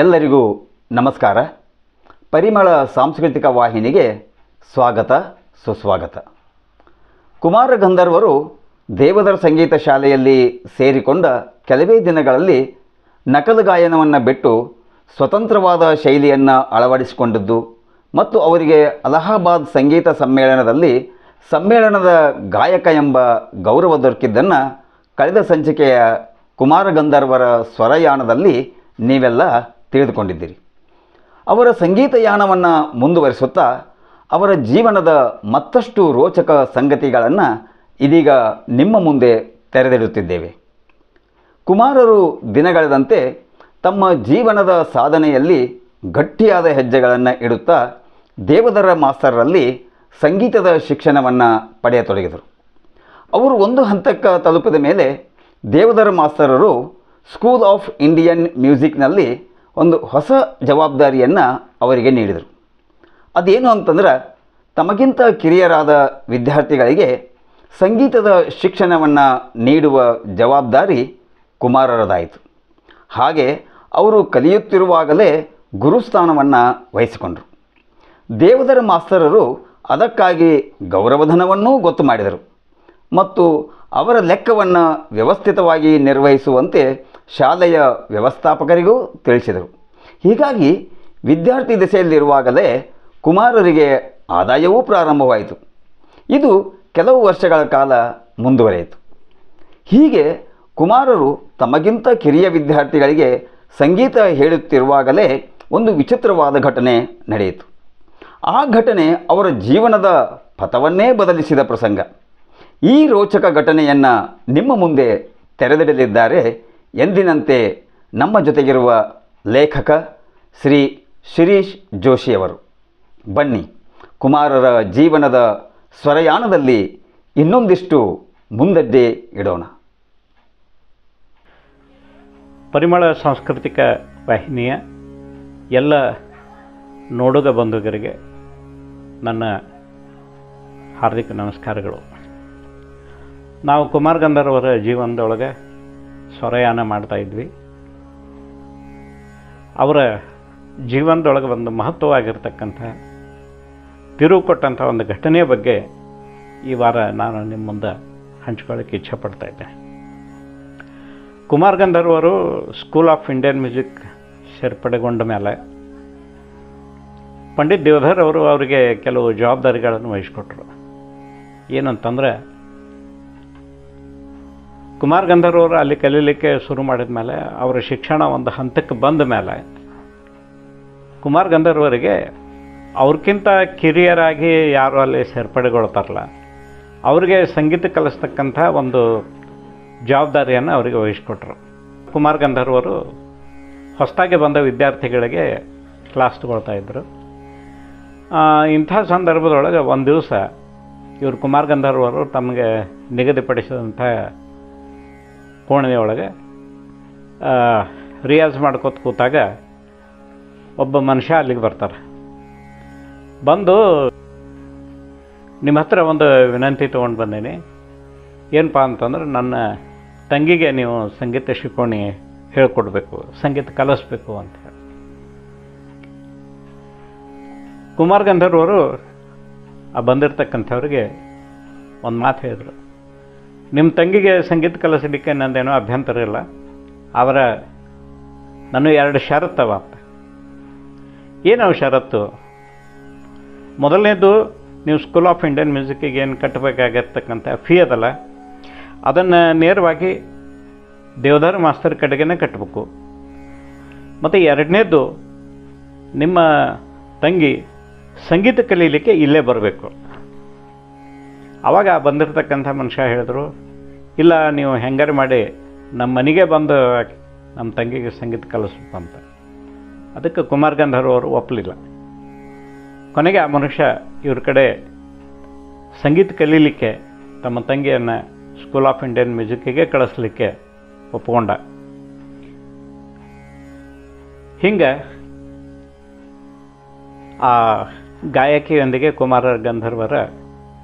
ಎಲ್ಲರಿಗೂ ನಮಸ್ಕಾರ. ಪರಿಮಳ ಸಾಂಸ್ಕೃತಿಕ ವಾಹಿನಿಗೆ ಸ್ವಾಗತ, ಸುಸ್ವಾಗತ. ಕುಮಾರ ಗಂಧರ್ವರು ದೇವದರ ಸಂಗೀತ ಶಾಲೆಯಲ್ಲಿ ಸೇರಿಕೊಂಡ ಕೆಲವೇ ದಿನಗಳಲ್ಲಿ ನಕಲು ಗಾಯನವನ್ನು ಬಿಟ್ಟು ಸ್ವತಂತ್ರವಾದ ಶೈಲಿಯನ್ನು ಅಳವಡಿಸಿಕೊಂಡಿದ್ದು ಮತ್ತು ಅವರಿಗೆ ಅಲಹಾಬಾದ್ ಸಂಗೀತ ಸಮ್ಮೇಳನದಲ್ಲಿ ಸಮ್ಮೇಳನದ ಗಾಯಕ ಎಂಬ ಗೌರವ ದೊರಕಿದ್ದನ್ನು ಕಳೆದ ಸಂಚಿಕೆಯ ಕುಮಾರ ಗಂಧರ್ವರ ಸ್ವರಯಾನದಲ್ಲಿ ನೀವೆಲ್ಲ ತಿಳಿದುಕೊಂಡಿದ್ದೀರಿ. ಅವರ ಸಂಗೀತ ಯಾನವನ್ನು ಮುಂದುವರಿಸುತ್ತಾ ಅವರ ಜೀವನದ ಮತ್ತಷ್ಟು ರೋಚಕ ಸಂಗತಿಗಳನ್ನು ಇದೀಗ ನಿಮ್ಮ ಮುಂದೆ ತೆರೆದಿಡುತ್ತಿದ್ದೇವೆ. ಕುಮಾರರು ದಿನಗಳೆದಂತೆ ತಮ್ಮ ಜೀವನದ ಸಾಧನೆಯಲ್ಲಿ ಗಟ್ಟಿಯಾದ ಹೆಜ್ಜೆಗಳನ್ನು ಇಡುತ್ತಾ ದೇವದರ ಮಾಸ್ತರರಲ್ಲಿ ಸಂಗೀತದ ಶಿಕ್ಷಣವನ್ನು ಪಡೆಯತೊಡಗಿದರು. ಅವರು ಒಂದು ಹಂತಕ್ಕೆ ತಲುಪಿದ ಮೇಲೆ ದೇವದರ ಮಾಸ್ತರರು ಸ್ಕೂಲ್ ಆಫ್ ಇಂಡಿಯನ್ ಮ್ಯೂಸಿಕ್ನಲ್ಲಿ ಒಂದು ಹೊಸ ಜವಾಬ್ದಾರಿಯನ್ನು ಅವರಿಗೆ ನೀಡಿದರು. ಅದೇನು ಅಂತಂದ್ರೆ, ತಮಗಿಂತ ಕಿರಿಯರಾದ ವಿದ್ಯಾರ್ಥಿಗಳಿಗೆ ಸಂಗೀತದ ಶಿಕ್ಷಣವನ್ನು ನೀಡುವ ಜವಾಬ್ದಾರಿ ಕುಮಾರರದಾಯಿತು. ಹಾಗೆ ಅವರು ಕಲಿಯುತ್ತಿರುವಾಗಲೇ ಗುರುಸ್ಥಾನವನ್ನು ವಹಿಸಿಕೊಂಡರು. ದೇವದರ ಮಾಸ್ತರರು ಅದಕ್ಕಾಗಿ ಗೌರವಧನವನ್ನೂ ಗೊತ್ತು ಮಾಡಿದರು. ಮತ್ತು ಅವರ ಲೆಕ್ಕವನ್ನು ವ್ಯವಸ್ಥಿತವಾಗಿ ನಿರ್ವಹಿಸುವಂತೆ ಶಾಲೆಯ ವ್ಯವಸ್ಥಾಪಕರಿಗೂ ತಿಳಿಸಿದರು. ಹೀಗಾಗಿ ವಿದ್ಯಾರ್ಥಿ ದೆಸೆಯಲ್ಲಿರುವಾಗಲೇ ಕುಮಾರರಿಗೆ ಆದಾಯವೂ ಪ್ರಾರಂಭವಾಯಿತು. ಇದು ಕೆಲವು ವರ್ಷಗಳ ಕಾಲ ಮುಂದುವರೆಯಿತು. ಹೀಗೆ ಕುಮಾರರು ತಮಗಿಂತ ಕಿರಿಯ ವಿದ್ಯಾರ್ಥಿಗಳಿಗೆ ಸಂಗೀತ ಹೇಳುತ್ತಿರುವಾಗಲೇ ಒಂದು ವಿಚಿತ್ರವಾದ ಘಟನೆ ನಡೆಯಿತು. ಆ ಘಟನೆ ಅವರ ಜೀವನದ ಪಥವನ್ನೇ ಬದಲಿಸಿದ ಪ್ರಸಂಗ. ಈ ರೋಚಕ ಘಟನೆಯನ್ನು ನಿಮ್ಮ ಮುಂದೆ ತೆರೆದಿಡಲಿದ್ದಾರೆ ಎಂದಿನಂತೆ ನಮ್ಮ ಜೊತೆಗಿರುವ ಲೇಖಕ ಶ್ರೀ ಶಿರೀಶ್ ಜೋಶಿಯವರು ಬನ್ನಿ, ಕುಮಾರರ ಜೀವನದ ಸ್ವರಯಾನದಲ್ಲಿ ಇನ್ನೊಂದಿಷ್ಟು ಮುಂದಡ್ಡೆ ಇಡೋಣ. ಪರಿಮಳ ಸಾಂಸ್ಕೃತಿಕ ವಾಹಿನಿಯ ಎಲ್ಲ ನೋಡುಗ ಬಂಧುಗರಿಗೆ ನನ್ನ ಹಾರ್ದಿಕ ನಮಸ್ಕಾರಗಳು. ನಾವು ಕುಮಾರ್ ಗಂಧರ್ವರ ಜೀವನದೊಳಗೆ ಸ್ವರಯಾನ ಮಾಡ್ತಾ ಇದ್ವಿ. ಅವರ ಜೀವನದೊಳಗೆ ಒಂದು ಮಹತ್ವವಾಗಿರ್ತಕ್ಕಂಥ ತಿರುವು ಕೊಟ್ಟಂಥ ಒಂದು ಘಟನೆಯ ಬಗ್ಗೆ ಈ ವಾರ ನಾನು ನಿಮ್ಮ ಮುಂದೆ ಹಂಚ್ಕೊಳ್ಳೋಕ್ಕೆ ಇಚ್ಛೆಪಡ್ತಾ ಇದ್ದೆ. ಕುಮಾರ್ ಗಂಧರ್ವರು ಸ್ಕೂಲ್ ಆಫ್ ಇಂಡಿಯನ್ ಮ್ಯೂಸಿಕ್ ಸೇರ್ಪಡೆಗೊಂಡ ಮೇಲೆ ಪಂಡಿತ್ ದೇವಧರ್ ಅವರು ಅವರಿಗೆ ಕೆಲವು ಜವಾಬ್ದಾರಿಗಳನ್ನು ವಹಿಸ್ಕೊಟ್ರು. ಏನಂತಂದರೆ ಕುಮಾರ್ ಗಂಧರ್ವರು ಅಲ್ಲಿ ಕಲೀಲಿಕ್ಕೆ ಶುರು ಮಾಡಿದ ಮೇಲೆ ಅವರ ಶಿಕ್ಷಣ ಒಂದು ಹಂತಕ್ಕೆ ಬಂದ ಮೇಲೆ ಕುಮಾರ್ ಗಂಧರ್ವರಿಗೆ ಅವ್ರಿಗಿಂತ ಕಿರಿಯರಾಗಿ ಯಾರು ಅಲ್ಲಿ ಸೇರ್ಪಡೆಗೊಳ್ತಾರಲ್ಲ ಅವರಿಗೆ ಸಂಗೀತ ಕಲಿಸ್ತಕ್ಕಂಥ ಒಂದು ಜವಾಬ್ದಾರಿಯನ್ನು ಅವರಿಗೆ ವಹಿಸ್ಕೊಟ್ರು. ಕುಮಾರ್ ಗಂಧರ್ವರು ಹೊಸದಾಗಿ ಬಂದ ವಿದ್ಯಾರ್ಥಿಗಳಿಗೆ ಕ್ಲಾಸ್ ಇದ್ದರು ಇಂಥ ಸಂದರ್ಭದೊಳಗೆ ಒಂದು ದಿವಸ ಇವರು ಕುಮಾರ್ ಗಂಧರ್ವರು ತಮಗೆ ನಿಗದಿಪಡಿಸಿದಂಥ ಕೋಣೆಯೊಳಗೆ ಒಳಗೆ ರಿಯಾಜ್ ಮಾಡ್ಕೋತ ಕೂತಾಗ ಒಬ್ಬ ಮನುಷ್ಯ ಅಲ್ಲಿಗೆ ಬರ್ತಾರೆ. ಬಂದು ನಿಮ್ಮ ಹತ್ರ ಒಂದು ವಿನಂತಿ ತೊಗೊಂಡು ಬಂದೀನಿ. ಏನಪ್ಪ ಅಂತಂದ್ರೆ ನನ್ನ ತಂಗಿಗೆ ನೀವು ಸಂಗೀತ ಶಿಕೋಣಿ ಹೇಳ್ಕೊಡ್ಬೇಕು, ಸಂಗೀತ ಕಲಿಸ್ಬೇಕು ಅಂತ ಹೇಳಿ. ಕುಮಾರ್ ಗಂಧರ್ವರು ಆ ಬಂದಿರತಕ್ಕಂಥವ್ರಿಗೆ ಒಂದು ಮಾತು ಹೇಳಿದರು. ನಿಮ್ಮ ತಂಗಿಗೆ ಸಂಗೀತ ಕಲಿಸಲಿಕ್ಕೆ ನಂದೇನೋ ಅಭ್ಯಂತರ ಇಲ್ಲ. ಅವರ ನಾನು ಎರಡು ಷರತ್ತವ ಏನು ಏನವು ಷರತ್ತು? ಮೊದಲನೇದು, ನೀವು ಸ್ಕೂಲ್ ಆಫ್ ಇಂಡಿಯನ್ ಮ್ಯೂಸಿಕ್ಕಿಗೆ ಏನು ಕಟ್ಟಬೇಕಾಗಿರ್ತಕ್ಕಂಥ ಫೀ ಅದಲ್ಲ. ಅದನ್ನು ನೇರವಾಗಿ ದೇವದಾರ ಮಾಸ್ತರ್ ಕಡೆಗೇ ಕಟ್ಟಬೇಕು. ಮತ್ತು ಎರಡನೇದು, ನಿಮ್ಮ ತಂಗಿ ಸಂಗೀತ ಕಲೀಲಿಕ್ಕೆ ಇಲ್ಲೇ ಬರಬೇಕು. ಆವಾಗ ಬಂದಿರತಕ್ಕಂಥ ಮನುಷ್ಯ ಹೇಳಿದ್ರು, ಇಲ್ಲ, ನೀವು ಹೆಂಗಾರು ಮಾಡಿ ನಮ್ಮ ಮನೆಗೆ ಬಂದು ನಮ್ಮ ತಂಗಿಗೆ ಸಂಗೀತ ಕಲಿಸ್ಬಿಟ್ಟಂತ ಅದಕ್ಕೆ ಕುಮಾರ್ ಗಂಧರ್ವ ಅವರು ಒಪ್ಪಲಿಲ್ಲ ಕೊನೆಗೆ ಆ ಮನುಷ್ಯ ಇವ್ರ ಕಡೆ ಸಂಗೀತ ಕಲೀಲಿಕ್ಕೆ ತಮ್ಮ ತಂಗಿಯನ್ನು ಸ್ಕೂಲ್ ಆಫ್ ಇಂಡಿಯನ್ ಮ್ಯೂಸಿಕ್ಕಿಗೆ ಕಳಿಸ್ಲಿಕ್ಕೆ ಒಪ್ಕೊಂಡ. ಹಿಂಗೆ ಆ ಗಾಯಕಿಯೊಂದಿಗೆ ಕುಮಾರ ಗಂಧರ್ವರ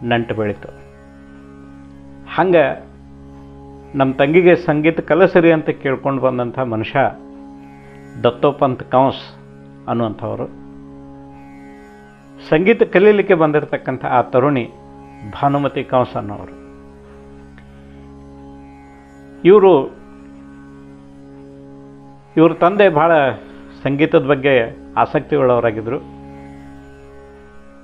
ನಂಟು ಬೆಳೀತು. ಹಂಗೆ ನಮ್ಮ ತಂಗಿಗೆ ಸಂಗೀತ ಕಲಸರಿ ಅಂತ ಕೇಳ್ಕೊಂಡು ಬಂದಂಥ ಮನುಷ್ಯ ದತ್ತೋಪಂತ್ ಕಂಸ್ ಅನ್ನುವಂಥವರು. ಸಂಗೀತ ಕಲೀಲಿಕ್ಕೆ ಬಂದಿರತಕ್ಕಂಥ ಆ ತರುಣಿ ಭಾನುಮತಿ ಕಂಸ್ ಅನ್ನೋರು. ಇವರು, ಇವ್ರ ತಂದೆ ಭಾಳ ಸಂಗೀತದ ಬಗ್ಗೆ ಆಸಕ್ತಿ ಉಳ್ಳವರಾಗಿದ್ದರು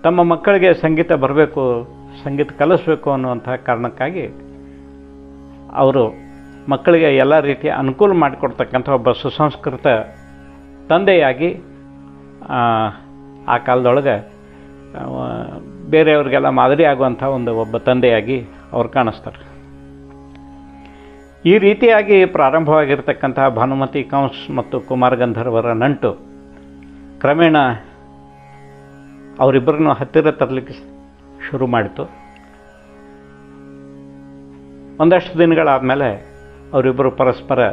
ತಮ್ಮ ಮಕ್ಕಳಿಗೆ ಸಂಗೀತ ಬರಬೇಕು ಸಂಗೀತ ಕಲಿಸ್ಬೇಕು ಅನ್ನುವಂಥ ಕಾರಣಕ್ಕಾಗಿ ಅವರು ಮಕ್ಕಳಿಗೆ ಎಲ್ಲ ರೀತಿಯ ಅನುಕೂಲ ಮಾಡಿಕೊಡ್ತಕ್ಕಂಥ ಒಬ್ಬ ಸುಸಂಸ್ಕೃತ ತಂದೆಯಾಗಿ ಆ, ಕಾಲದೊಳಗೆ ಬೇರೆಯವ್ರಿಗೆಲ್ಲ ಮಾದರಿ ಆಗುವಂಥ ಒಂದು ಒಬ್ಬ ತಂದೆಯಾಗಿ ಅವ್ರು ಕಾಣಿಸ್ತಾರೆ. ಈ ರೀತಿಯಾಗಿ ಪ್ರಾರಂಭವಾಗಿರ್ತಕ್ಕಂತಹ ಭಾನುಮತಿ ಕಂಸ್ ಮತ್ತು ಕುಮಾರ ಗಂಧರ್ವರ ನಂಟು ಕ್ರಮೇಣ ಅವರಿಬ್ಬರನ್ನು ಹತ್ತಿರ ತರಲಿಕ್ಕೆ ಶುರು ಮಾಡಿತು. ಒಂದಷ್ಟು ದಿನಗಳಾದಮೇಲೆ ಅವರಿಬ್ಬರು ಪರಸ್ಪರ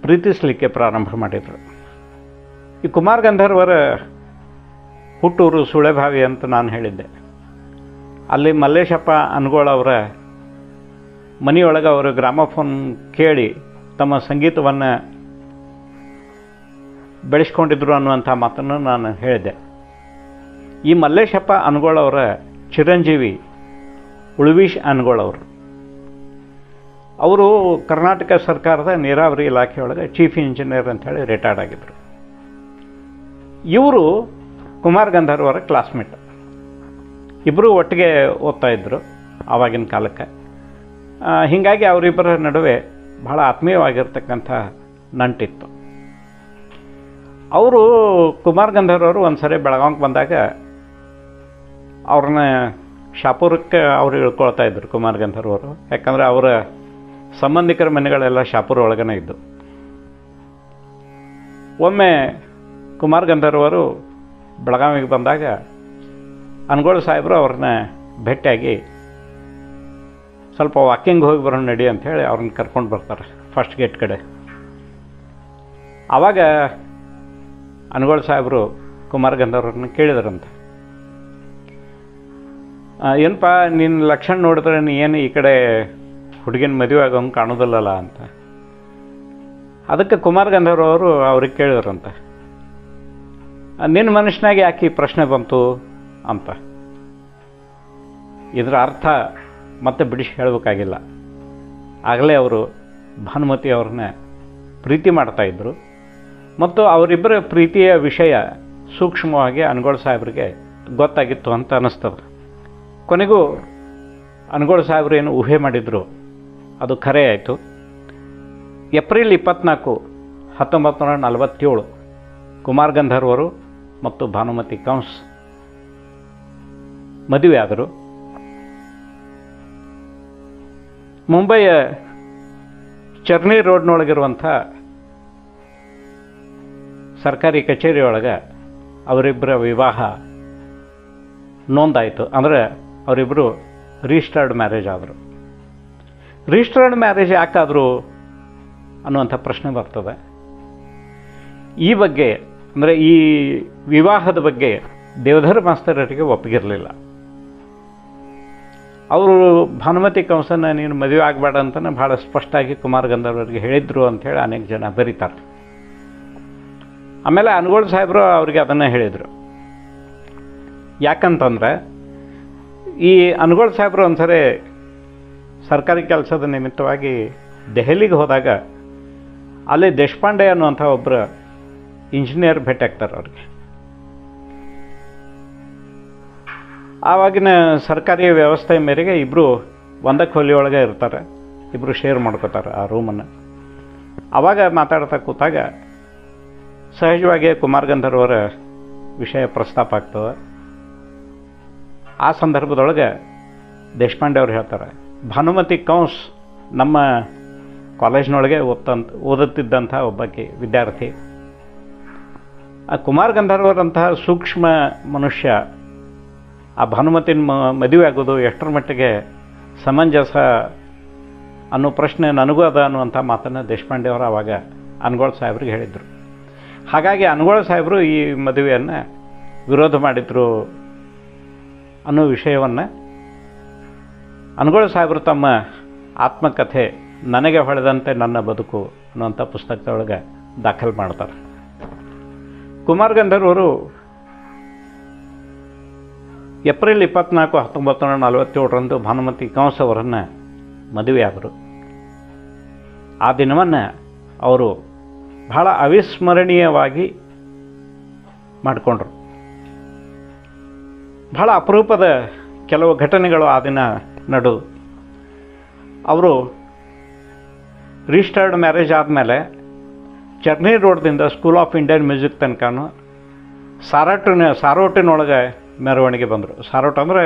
ಪ್ರೀತಿಸಲಿಕ್ಕೆ ಪ್ರಾರಂಭ ಮಾಡಿದರು. ಈ ಕುಮಾರ್ ಗಂಧರ್ವರ ಹುಟ್ಟೂರು ಸುಳೆಭಾವಿ ಅಂತ ನಾನು ಹೇಳಿದ್ದೆ. ಅಲ್ಲಿ ಮಲ್ಲೇಶಪ್ಪ ಅನ್ಗೋಳ ಅವರ ಮನೆಯೊಳಗೆ ಅವರು ಗ್ರಾಮಫೋನ್ ಕೇಳಿ ತಮ್ಮ ಸಂಗೀತವನ್ನು ಬೆಳೆಸ್ಕೊಂಡಿದ್ರು ಅನ್ನುವಂಥ ಮಾತನ್ನು ನಾನು ಹೇಳಿದೆ ಈ ಮಲ್ಲೇಶಪ್ಪ ಅನ್ಗೋಳ ಅವರ ಚಿರಂಜೀವಿ, ಉಳುವೀಶ್ ಅನ್ಗೋಳ್ ಅವರು. ಅವರು ಕರ್ನಾಟಕ ಸರ್ಕಾರದ ನೀರಾವರಿ ಇಲಾಖೆಯೊಳಗೆ ಚೀಫ್ ಇಂಜಿನಿಯರ್ ಅಂತೇಳಿ ರಿಟೈರ್ಡ್ ಆಗಿದ್ದರು ಇವರು ಕುಮಾರ್ ಗಂಧರ್ವರ ಕ್ಲಾಸ್ಮೇಟ್ ಇಬ್ಬರು ಒಟ್ಟಿಗೆ ಓದ್ತಾ ಇದ್ದರು ಆವಾಗಿನ ಕಾಲಕ್ಕೆ. ಹೀಗಾಗಿ ಅವರಿಬ್ಬರ ನಡುವೆ ಬಹಳ ಆತ್ಮೀಯವಾಗಿರ್ತಕ್ಕಂಥ ನಂಟಿತ್ತು. ಅವರು ಕುಮಾರ್ ಗಂಧರ್ವರು ಒಂದು ಸರಿ ಬೆಳಗಾವಿಗೆ ಬಂದಾಗ ಅವ್ರನ್ನ ಶಾಪುರಕ್ಕೆ ಅವ್ರು ಇಳ್ಕೊಳ್ತಾ ಇದ್ರು ಕುಮಾರ್ ಗಂಧರ್ವರು ಯಾಕಂದರೆ ಅವರ ಸಂಬಂಧಿಕರ ಮನೆಗಳೆಲ್ಲ ಶಾಪುರ ಒಳಗನೆ ಇದ್ದು. ಒಮ್ಮೆ ಕುಮಾರ್ ಗಂಧರ್ವರು ಬೆಳಗಾವಿಗೆ ಬಂದಾಗ ಅನ್ಗೋಳ ಸಾಹೇಬರು ಅವ್ರನ್ನ ಭೇಟಿಯಾಗಿ ಸ್ವಲ್ಪ ವಾಕಿಂಗ್ ಹೋಗಿ ಬರೋಣ ನಡಿ ಅಂಥೇಳಿ ಅವ್ರನ್ನ ಕರ್ಕೊಂಡು ಬರ್ತಾರೆ ಫಸ್ಟ್ ಗೇಟ್ ಕಡೆ. ಆವಾಗ ಅನ್ಗೋಳ ಸಾಹೇಬರು ಕುಮಾರ್ ಗಂಧರ್ವರನ್ನ ಕೇಳಿದ್ರಂತೆ. ಏನಪ್ಪ ನಿನ್ನ ಲಕ್ಷಣ ನೋಡಿದ್ರೆ ನೀ ಏನು ಈ ಕಡೆ ಹುಡುಗಿನ ಮದುವೆ ಆಗೋಂಗೆ ಕಾಣೋದಿಲ್ಲಲ್ಲ ಅಂತ. ಅದಕ್ಕೆ ಕುಮಾರ್ ಗಂಧರ್ವ ಅವರು ಅವ್ರಿಗೆ ಕೇಳಿದ್ರಂತೆ. ನಿನ್ನ ಮನುಷ್ಯನಾಗೆ ಯಾಕೆ ಈ ಪ್ರಶ್ನೆ ಬಂತು ಅಂತ. ಇದರ ಅರ್ಥ ಮತ್ತೆ ಬಿಡಿಸಿ ಹೇಳಬೇಕಾಗಿಲ್ಲ. ಆಗಲೇ ಅವರು ಭಾನುಮತಿ ಅವ್ರನ್ನ ಪ್ರೀತಿ ಮಾಡ್ತಾಯಿದ್ರು ಮತ್ತು ಅವರಿಬ್ಬರ ಪ್ರೀತಿಯ ವಿಷಯ ಸೂಕ್ಷ್ಮವಾಗಿ ಅನ್ಗೋಳ್ ಸಾಹೇಬ್ರಿಗೆ ಗೊತ್ತಾಗಿತ್ತು ಅಂತ ಅನ್ನಿಸ್ತದೆ. ಕೊನೆಗೂ ಅನ್ಗೋಳ್ ಏನು ಊಹೆ ಮಾಡಿದರು. ಅದು ಖರೆ ಆಯಿತು. ಏಪ್ರಿಲ್ ಇಪ್ಪತ್ನಾಲ್ಕು ಹತ್ತೊಂಬತ್ತು ನೂರ ನಲವತ್ತೇಳು, ಕುಮಾರ್ ಗಂಧರ್ವರು ಮತ್ತು ಭಾನುಮತಿ ಕಂಸ್ ಮದುವೆ ಆದರು ಮುಂಬೈಯ ಚರ್ನಿ ರೋಡ್ನೊಳಗಿರುವಂಥ ಸರ್ಕಾರಿ ಕಚೇರಿಯೊಳಗೆ ಅವರಿಬ್ಬರ ವಿವಾಹ ನೋಂದಾಯಿತು. ಅಂದರೆ ಅವರಿಬ್ಬರು ರಿಜಿಸ್ಟರ್ಡ್ ಮ್ಯಾರೇಜ್ ಆದರು. ರಿಜಿಸ್ಟರ್ಡ್ ಮ್ಯಾರೇಜ್ ಯಾಕಾದರು ಅನ್ನುವಂಥ ಪ್ರಶ್ನೆ ಬರ್ತದೆ. ಈ ಬಗ್ಗೆ, ಅಂದರೆ ಈ ವಿವಾಹದ ಬಗ್ಗೆ ದೇವಧರ್ ಮಾಸ್ತರರಿಗೆ ಒಪ್ಪಿಗಿರಲಿಲ್ಲ. ಅವರು ಭಾನುಮತಿ ಕಂಸನ ನೀನು ಮದುವೆ ಆಗಬೇಡ ಅಂತಲೇ ಭಾಳ ಸ್ಪಷ್ಟವಾಗಿ ಕುಮಾರ್ ಗಂಧರ್ವರಿಗೆ ಹೇಳಿದ್ರು ಅಂಥೇಳಿ ಅನೇಕ ಜನ ಬರೀತಾರೆ. ಆಮೇಲೆ ಅನುಗೋಳ್ ಸಾಹೇಬರು ಅವರಿಗೆ ಅದನ್ನು ಹೇಳಿದರು. ಯಾಕಂತಂದ್ರೆ ಈ ಅನುಗೋಳ್ ಸಾಹೇಬರು ಒಂದ್ಸರಿ ಸರ್ಕಾರಿ ಕೆಲಸದ ನಿಮಿತ್ತವಾಗಿ ದೆಹಲಿಗೆ ಹೋದಾಗ ಅಲ್ಲಿ ದೇಶಪಾಂಡೆ ಅನ್ನುವಂಥ ಒಬ್ಬರು ಇಂಜಿನಿಯರ್ ಭೇಟಿ ಆಗ್ತಾರೆ ಅವ್ರಿಗೆ. ಆವಾಗಿನ ಸರ್ಕಾರಿ ವ್ಯವಸ್ಥೆ ಮೇರೆಗೆ ಇಬ್ಬರು ಒಂದಕ್ಕೆ ಹೊಲಿಯೊಳಗೆ ಇರ್ತಾರೆ ಇಬ್ಬರು ಶೇರ್ ಮಾಡ್ಕೋತಾರೆ ಆ ರೂಮನ್ನು ಆವಾಗ ಮಾತಾಡ್ತಾ ಕೂತಾಗ ಸಹಜವಾಗಿ ಕುಮಾರ್ ಗಂಧರ್ವರ ವಿಷಯ ಪ್ರಸ್ತಾಪ ಆಗ್ತದೆ. ಆ ಸಂದರ್ಭದೊಳಗೆ ದೇಶಪಾಂಡೆ ಅವ್ರು ಹೇಳ್ತಾರೆ, ಭಾನುಮತಿ ಕೌನ್ಸ್ ನಮ್ಮ ಕಾಲೇಜ್ನೊಳಗೆ ಓದ್ತಂತ, ಓದುತ್ತಿದ್ದಂಥ ಒಬ್ಬಾಕಿ ವಿದ್ಯಾರ್ಥಿ. ಆ ಕುಮಾರ್ ಗಂಧರ್ವರಂತಹ ಸೂಕ್ಷ್ಮ ಮನುಷ್ಯ, ಆ ಭಾನುಮತಿನ ಮ, ಮದುವೆ ಆಗೋದು ಎಷ್ಟರ ಮಟ್ಟಿಗೆ ಸಮಂಜಸ ಅನ್ನೋ ಪ್ರಶ್ನೆ ನನಗೂ ಅದ ಅನ್ನುವಂಥ ಮಾತನ್ನು ದೇಶಪಾಂಡೆ ಅವರು ಆವಾಗ ಅನ್ಗೋಳ ಸಾಹೇಬ್ರಿಗೆ ಹೇಳಿದರು. ಹಾಗಾಗಿ ಅನ್ಗೋಳ ಸಾಹೇಬರು ಈ ಮದುವೆಯನ್ನು ವಿರೋಧ ಮಾಡಿದರು ಅನ್ನೋ ವಿಷಯವನ್ನು ಅನುಗೋಳ ಸಾಹೇಬರು ತಮ್ಮ ಆತ್ಮಕಥೆ ನನಗೆ ಹೊಳೆದಂತೆ ನನ್ನ ಬದುಕು ಅನ್ನುವಂಥ ಪುಸ್ತಕದೊಳಗೆ ದಾಖಲು ಮಾಡ್ತಾರೆ. ಕುಮಾರ್ ಗಂಧರ್ವರು ಏಪ್ರಿಲ್ ಇಪ್ಪತ್ನಾಲ್ಕು ಹತ್ತೊಂಬತ್ತು ನಲವತ್ತೇಳರಂದು ಭಾನುಮತಿ ಕಂಸ್ ಅವರನ್ನು ಮದುವೆಯಾದರು. ಆ ದಿನವನ್ನು ಅವರು ಬಹಳ ಅವಿಸ್ಮರಣೀಯವಾಗಿ ಮಾಡಿಕೊಂಡ್ರು. ಬಹಳ ಅಪರೂಪದ ಕೆಲವು ಘಟನೆಗಳು ಆ ದಿನ ನಡು. ಅವರು ರಿಜಿಸ್ಟರ್ಡ್ ಮ್ಯಾರೇಜ್ ಆದಮೇಲೆ ಚರ್ನಿ ರೋಡ್ದಿಂದ ಸ್ಕೂಲ್ ಆಫ್ ಇಂಡಿಯನ್ ಮ್ಯೂಸಿಕ್ ತನಕನೂ ಸಾರಾಟಿನ, ಸಾರೋಟಿನೊಳಗೆ ಮೆರವಣಿಗೆ ಬಂದರು. ಸಾರೋಟ್ ಅಂದರೆ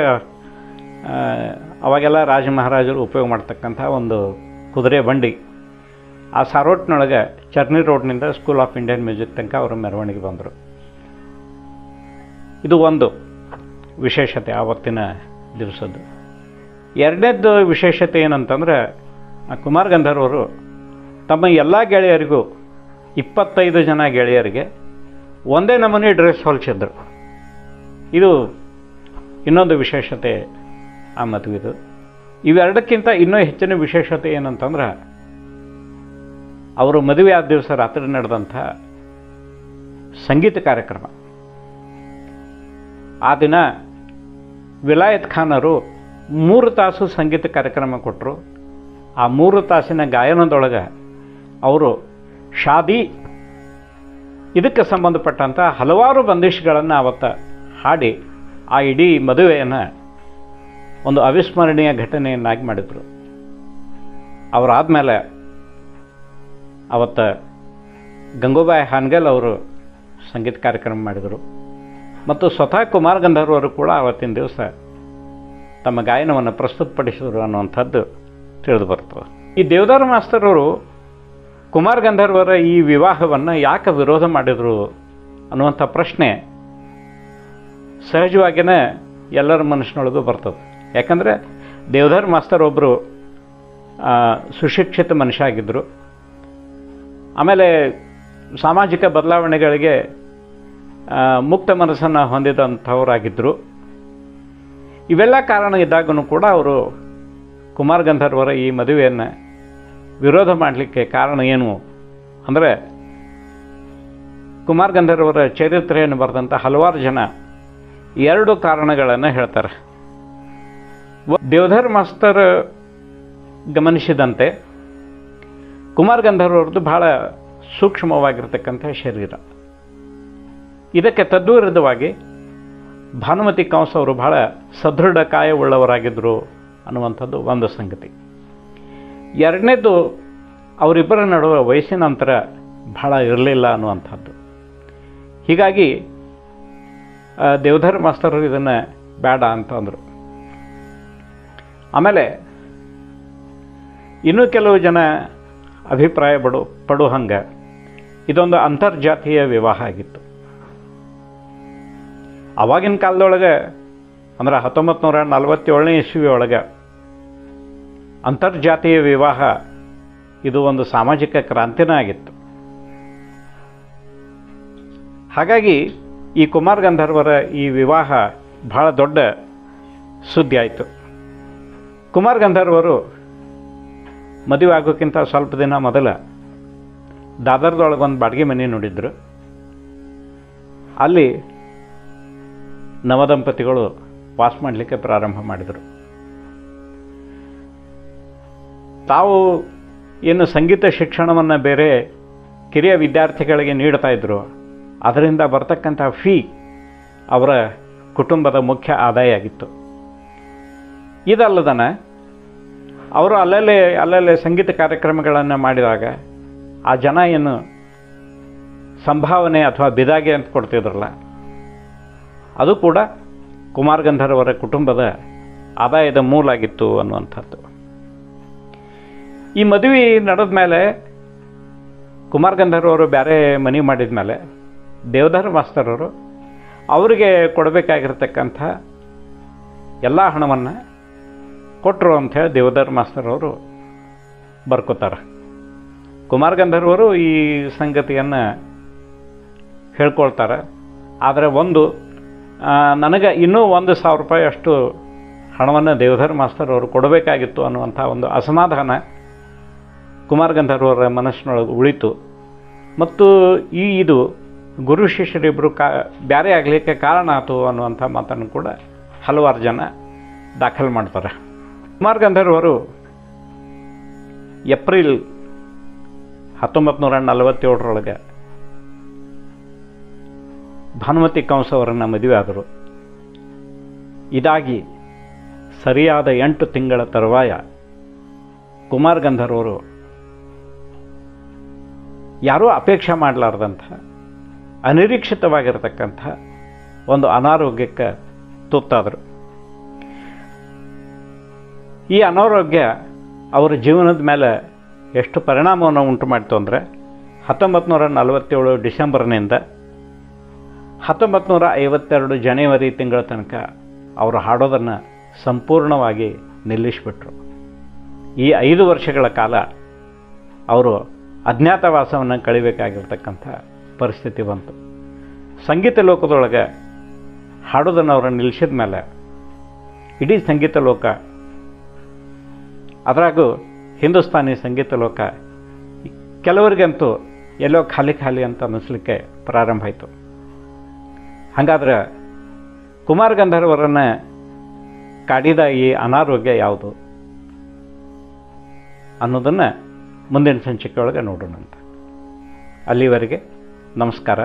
ಅವಾಗೆಲ್ಲ ರಾಜ ಮಹಾರಾಜರು ಉಪಯೋಗ ಮಾಡ್ತಕ್ಕಂಥ ಒಂದು ಕುದುರೆ ಬಂಡಿ. ಆ ಸಾರೋಟ್ನೊಳಗೆ ಚರ್ನಿ ರೋಡ್ನಿಂದ ಸ್ಕೂಲ್ ಆಫ್ ಇಂಡಿಯನ್ ಮ್ಯೂಸಿಕ್ ತನಕ ಅವರು ಮೆರವಣಿಗೆ ಬಂದರು. ಇದು ಒಂದು. ವಿಶೇಷತೆ ಆವತ್ತಿನ ದಿವಸದ್ದು. ಎರಡನೇದ್ದು ವಿಶೇಷತೆ ಏನಂತಂದ್ರೆ ಕುಮಾರ್ ಗಂಧರ್ವರು ತಮ್ಮ ಎಲ್ಲ ಗೆಳೆಯರಿಗೂ ಇಪ್ಪತ್ತೈದು ಜನ ಗೆಳೆಯರಿಗೆ ಒಂದೇ ನಮೂನೆ ಡ್ರೆಸ್ ಹೊಲಿಸಿದ್ರು. ಇದು ಇನ್ನೊಂದು ವಿಶೇಷತೆ ಆ ಮದುವೆದು. ಇವೆರಡಕ್ಕಿಂತ ಇನ್ನೂ ಹೆಚ್ಚಿನ ವಿಶೇಷತೆ ಏನಂತಂದ್ರೆ, ಅವರು ಮದುವೆ ಆದ ದಿವಸ ರಾತ್ರಿ ನಡೆದಂಥ ಸಂಗೀತ ಕಾರ್ಯಕ್ರಮ. ಆ ದಿನ ವಿಲಾಯತ್ ಖಾನರು ಮೂರು ತಾಸು ಸಂಗೀತ ಕಾರ್ಯಕ್ರಮ ಕೊಟ್ಟರು ಆ ಮೂರು ತಾಸಿನ ಗಾಯನದೊಳಗೆ ಅವರು ಶಾದಿ, ಇದಕ್ಕೆ ಸಂಬಂಧಪಟ್ಟಂಥ ಹಲವಾರು ಬಂದಿಷ್ಗಳನ್ನು ಅವತ್ತು ಹಾಡಿ ಆ ಇಡೀ ಮದುವೆಯನ್ನು ಒಂದು ಅವಿಸ್ಮರಣೀಯ ಘಟನೆಯನ್ನಾಗಿ ಮಾಡಿದರು. ಅವರಾದಮೇಲೆ ಅವತ್ತು ಗಂಗೂಬಾಯಿ ಹಾನ್ಗಲ್ ಅವರು ಸಂಗೀತ ಕಾರ್ಯಕ್ರಮ ಮಾಡಿದರು. ಮತ್ತು ಸ್ವತಃ ಕುಮಾರ್ ಗಂಧರ್ವರು ಕೂಡ ಆವತ್ತಿನ ದಿವಸ ತಮ್ಮ ಗಾಯನವನ್ನು ಪ್ರಸ್ತುತಪಡಿಸಿದರು ಅನ್ನುವಂಥದ್ದು ತಿಳಿದು ಬರ್ತದೆ ಈ ದೇವದಾರ ಮಾಸ್ತರವರು ಕುಮಾರ್ ಗಂಧರ್ವರ ಈ ವಿವಾಹವನ್ನು ಯಾಕೆ ವಿರೋಧ ಮಾಡಿದರು ಅನ್ನುವಂಥ ಪ್ರಶ್ನೆ ಸಹಜವಾಗಿಯೇ ಎಲ್ಲರ ಮನಸ್ಸಿನೊಳಗೂ ಬರ್ತದೆ. ಯಾಕಂದರೆ ದೇವಧರ್ ಮಾಸ್ತರ್ ಒಬ್ಬರು ಸುಶಿಕ್ಷಿತ ಮನುಷ್ಯ ಆಗಿದ್ದರು. ಆಮೇಲೆ ಸಾಮಾಜಿಕ ಬದಲಾವಣೆಗಳಿಗೆ ಮುಕ್ತ ಮನಸ್ಸನ್ನು ಹೊಂದಿದಂಥವರಾಗಿದ್ದರು ಇವೆಲ್ಲ ಕಾರಣ ಇದ್ದಾಗೂ ಕೂಡ ಅವರು ಕುಮಾರ್ ಗಂಧರ್ವರ ಈ ಮದುವೆಯನ್ನು ವಿರೋಧ ಮಾಡಲಿಕ್ಕೆ ಕಾರಣ ಏನು ಅಂದರೆ ಕುಮಾರ್ ಗಂಧರ್ವರ ಚರಿತ್ರೆಯನ್ನು ಬರೆದಂಥ ಹಲವಾರು ಜನ ಎರಡು ಕಾರಣಗಳನ್ನು ಹೇಳ್ತಾರೆ. ದೇವಧರ್ ಮಾಸ್ತರ್ ಗಮನಿಸಿದಂತೆ ಕುಮಾರ್ ಗಂಧರ್ವರದ್ದು ಬಹಳ ಸೂಕ್ಷ್ಮವಾಗಿರ್ತಕ್ಕಂಥ ಶರೀರ. ಇದಕ್ಕೆ ತದ್ವಿರುದ್ಧವಾಗಿ ಭಾನುಮತಿ ಕಂಸ ಅವರು ಬಹಳ ಸದೃಢ ಕಾಯವುಳ್ಳವರಾಗಿದ್ದರು ಅನ್ನುವಂಥದ್ದು ಒಂದು ಸಂಗತಿ. ಎರಡನೇದು ಅವರಿಬ್ಬರ ನಡುವೆ ವಯಸ್ಸಿನ ಅಂತರ ಬಹಳ ಇರಲಿಲ್ಲ ಅನ್ನುವಂಥದ್ದು. ಹೀಗಾಗಿ ದೇವಧರ್ ಮಾಸ್ತರು ಇದನ್ನು ಬೇಡ ಅಂತಂದರು ಆಮೇಲೆ, ಇನ್ನೂ ಕೆಲವು ಜನ ಅಭಿಪ್ರಾಯ ಪಡು ಪಡೋ ಹಂಗೆ ಇದೊಂದು ಅಂತರ್ಜಾತೀಯ ವಿವಾಹ ಆಗಿತ್ತು. ಅವಾಗಿನ ಕಾಲದೊಳಗೆ, ಅಂದ್ರೆ ಹತ್ತೊಂಬತ್ತು ನೂರ ನಲವತ್ತೇಳನೇ ಇಸ್ವಿ ಒಳಗೆ ಅಂತರ್ಜಾತೀಯ ವಿವಾಹ ಇದು ಒಂದು ಸಾಮಾಜಿಕ ಕ್ರಾಂತಿನೇ ಆಗಿತ್ತು. ಹಾಗಾಗಿ ಈ ಕುಮಾರ್ ಗಂಧರ್ವರ ಈ ವಿವಾಹ ಬಹಳ ದೊಡ್ಡ ಸುದ್ದಿ ಆಯಿತು. ಕುಮಾರ್ ಗಂಧರ್ವರು ಮದುವೆ ಆಗೋಕ್ಕಿಂತ ಸ್ವಲ್ಪ ದಿನ ಮೊದಲ ದಾದರ್ದೊಳಗೆ ಒಂದು ಬಾಡಿಗೆ ಮನೆ ನೋಡಿದ್ರು. ಅಲ್ಲಿ ನವದಂಪತಿಗಳು ವಾಸ ಮಾಡಲಿಕ್ಕೆ ಪ್ರಾರಂಭ ಮಾಡಿದರು. ತಾವು ಏನು ಸಂಗೀತ ಶಿಕ್ಷಣವನ್ನು ಬೇರೆ ಕಿರಿಯ ವಿದ್ಯಾರ್ಥಿಗಳಿಗೆ ನೀಡ್ತಾ ಇದ್ದರು ಅದರಿಂದ ಬರ್ತಕ್ಕಂಥ ಫೀ ಅವರ ಕುಟುಂಬದ ಮುಖ್ಯ ಆದಾಯ ಆಗಿತ್ತು ಇದಲ್ಲದನ ಅವರು ಅಲ್ಲಲ್ಲೇ ಅಲ್ಲಲ್ಲೇ ಸಂಗೀತ ಕಾರ್ಯಕ್ರಮಗಳನ್ನು ಮಾಡಿದಾಗ ಆ ಜನ ಏನು ಸಂಭಾವನೆ ಅಥವಾ ಬಿದಾಗೆ ಅಂತ ಕೊಡ್ತಿದ್ರಲ್ಲ ಅದು ಕೂಡ ಕುಮಾರ್ ಗಂಧರ್ವರ ಕುಟುಂಬದ ಆದಾಯದ ಮೂಲಾಗಿತ್ತು ಅನ್ನುವಂಥದ್ದು. ಈ ಮದುವೆ ನಡೆದ ಮೇಲೆ ಕುಮಾರ್ ಗಂಧರ್ವರು ಬೇರೆ ಮನೆ ಮಾಡಿದ ಮೇಲೆ ದೇವಧರ್ ಮಾಸ್ತರವರು ಅವರಿಗೆ ಕೊಡಬೇಕಾಗಿರ್ತಕ್ಕಂಥ ಎಲ್ಲ ಹಣವನ್ನು ಕೊಟ್ಟರು ಅಂಥೇಳಿ ದೇವಧರ್ ಮಾಸ್ತರವರು ಬರ್ಕೋತಾರೆ. ಕುಮಾರ್ ಗಂಧರ್ವರು ಈ ಸಂಗತಿಯನ್ನು ಹೇಳ್ಕೊಳ್ತಾರೆ. ಆದರೆ ಒಂದು ನನಗೆ ಇನ್ನೂ ಒಂದು ಸಾವಿರ ರೂಪಾಯಿ ಅಷ್ಟು ಹಣವನ್ನು ದೇವಧರ್ ಮಾಸ್ತರ್ ಅವರು ಕೊಡಬೇಕಾಗಿತ್ತು ಅನ್ನುವಂಥ ಒಂದು ಅಸಮಾಧಾನ ಕುಮಾರ್ ಗಂಧರ್ವರ ಮನಸ್ಸಿನೊಳಗೆ ಉಳಿತು. ಮತ್ತು ಈ ಇದು ಗುರು ಶಿಷ್ಯರಿಬ್ಬರು ಕಾ, ಬ್ಯಾರೆ ಆಗಲಿಕ್ಕೆ ಕಾರಣ ಆಯಿತು ಅನ್ನುವಂಥ ಮಾತನ್ನು ಕೂಡ ಹಲವಾರು ಜನ ದಾಖಲು ಮಾಡ್ತಾರೆ. ಕುಮಾರ್ ಗಂಧರ್ವರು ಏಪ್ರಿಲ್ ಹತ್ತೊಂಬತ್ತು ನೂರ ನಲವತ್ತೇಳರೊಳಗೆ ಭಾನುಮತಿ ಕಂಸ ಅವರನ್ನು ಮದುವೆ ಆದರು. ಇದಾಗಿ ಸರಿಯಾದ ಎಂಟು ತಿಂಗಳ ತರುವಾಯ ಕುಮಾರ್ ಗಂಧರ್ವರು ಯಾರೂ ಅಪೇಕ್ಷೆ ಮಾಡಲಾರ್ದಂಥ, ಅನಿರೀಕ್ಷಿತವಾಗಿರತಕ್ಕಂಥ ಒಂದು ಅನಾರೋಗ್ಯಕ್ಕೆ ತುತ್ತಾದರು. ಈ ಅನಾರೋಗ್ಯ ಅವರ ಜೀವನದ ಮೇಲೆ ಎಷ್ಟು ಪರಿಣಾಮವನ್ನು ಉಂಟು ಮಾಡಿತು ಅಂದರೆ ಹತ್ತೊಂಬತ್ತು ನೂರ ನಲವತ್ತೇಳು ಡಿಸೆಂಬರ್ನಿಂದ ಹತ್ತೊಂಬತ್ತು ನೂರ ಐವತ್ತೆರಡು ಜನವರಿ ತಿಂಗಳ ತನಕ ಅವರು ಹಾಡೋದನ್ನು ಸಂಪೂರ್ಣವಾಗಿ ನಿಲ್ಲಿಸಿಬಿಟ್ರು. ಈ ಐದು ವರ್ಷಗಳ ಕಾಲ ಅವರು ಅಜ್ಞಾತವಾಸವನ್ನು ಕಳಿಬೇಕಾಗಿರ್ತಕ್ಕಂಥ ಪರಿಸ್ಥಿತಿ ಬಂತು. ಸಂಗೀತ ಲೋಕದೊಳಗೆ ಹಾಡೋದನ್ನು ಅವರು ನಿಲ್ಲಿಸಿದ ಮೇಲೆ ಇಡೀ ಸಂಗೀತ ಲೋಕ, ಅದರಾಗೂ ಹಿಂದೂಸ್ತಾನಿ ಸಂಗೀತ ಲೋಕ, ಕೆಲವರಿಗಂತೂ ಎಲ್ಲೋ ಖಾಲಿ ಖಾಲಿ ಅಂತ ಅನ್ನಿಸ್ಲಿಕ್ಕೆ ಪ್ರಾರಂಭ ಆಯಿತು. ಹಾಗಾದ್ರೆ ಕುಮಾರ್ ಗಂಧರ್ವರನ್ನ ಕಾಡಿದ ಈ ಅನಾರೋಗ್ಯ ಯಾವುದು ಅನ್ನೋದನ್ನು ಮುಂದಿನ ಸಂಚಿಕೆ ಒಳಗೆ ನೋಡೋಣಂತ. ಅಲ್ಲಿವರೆಗೆ ನಮಸ್ಕಾರ.